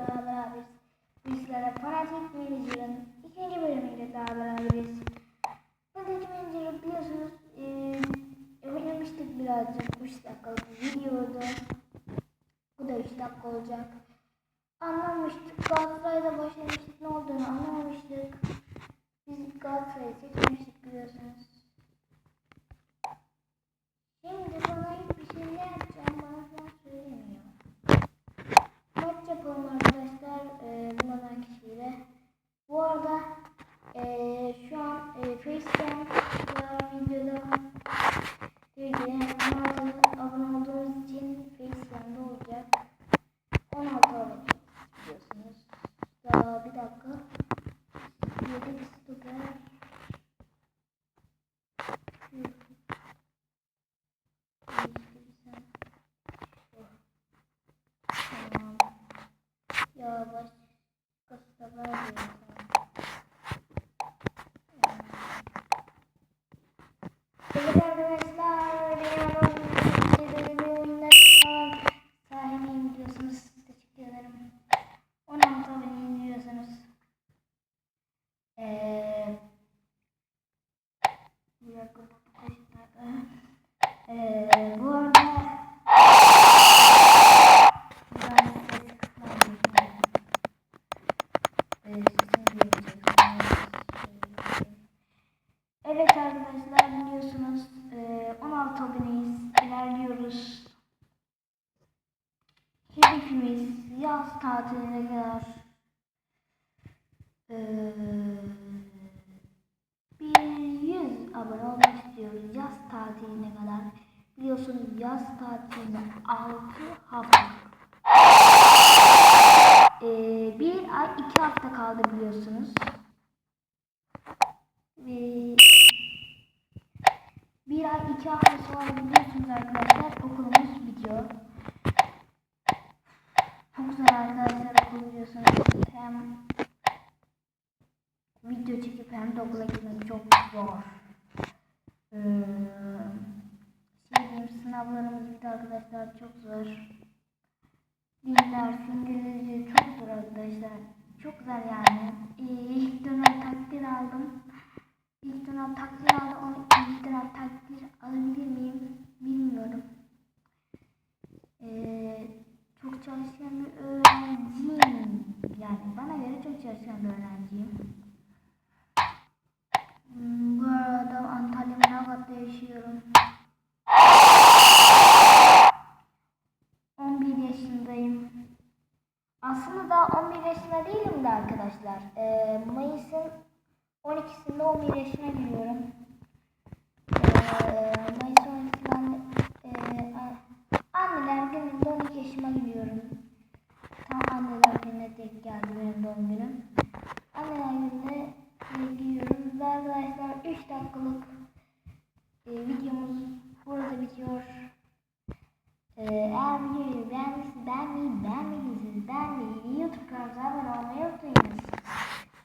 daha beraberiz. Bizlere Fanatik Manager'ın ikinci bölümüyle daha beraberiz. Fanatik Manager'ı biliyorsunuz e, oynamıştık birazcık 3 dakikalık videoda. Bu da 3 dakika olacak. Anlamıştık. Galatasaray'da başlamıştık. Ya başkası dakika bu arada. Evet arkadaşlar biliyorsunuz eee 16 aboneyiz. İlerliyoruz. Hedefimiz yaz tatiline kadar eee bir 100 abone olmak istiyoruz yaz tatiline kadar. Biliyorsunuz yaz tatiline 6 hafta. Ee, bir ay 2 hafta kaldı biliyorsunuz. Ve bir ay 2 hafta sonra biliyorsunuz arkadaşlar okulumuz bitiyor. Çok güzel arkadaşlar okul biliyorsunuz. Hem video çekip hem de okula gitmek çok zor. Diyeyim, sınavlarımız de arkadaşlar çok zor. Diller, İngilizce çok zor arkadaşlar. Çok zor yani. Ee, ilk dönem takdir aldım. İlk dönem takdir aldım ama ilk dönem takdir alabilir miyim bilmiyorum. Ee, çok çalışkan bir öğrenciyim. Yani bana göre çok çalışkan bir öğrenciyim. Hmm, Bu arada Antalya Manavgat'ta yaşıyorum. 11 yaşındayım. Aslında daha 11 yaşında değilim de arkadaşlar. Ee, Mayıs'ın 12'sinde 11 yaşına giriyorum. Ee, Mayıs 12'sinden e, a- anneler gününde 12 yaşıma giriyorum. Tam anneler gününe tek geldi benim doğum günüm. Anneler gününe giriyorum. Ve arkadaşlar 3 dakikalık e, videomuz burada bitiyor. Ee, eğer videoyu beğendiyseniz beğenmeyi, beğenmeyi,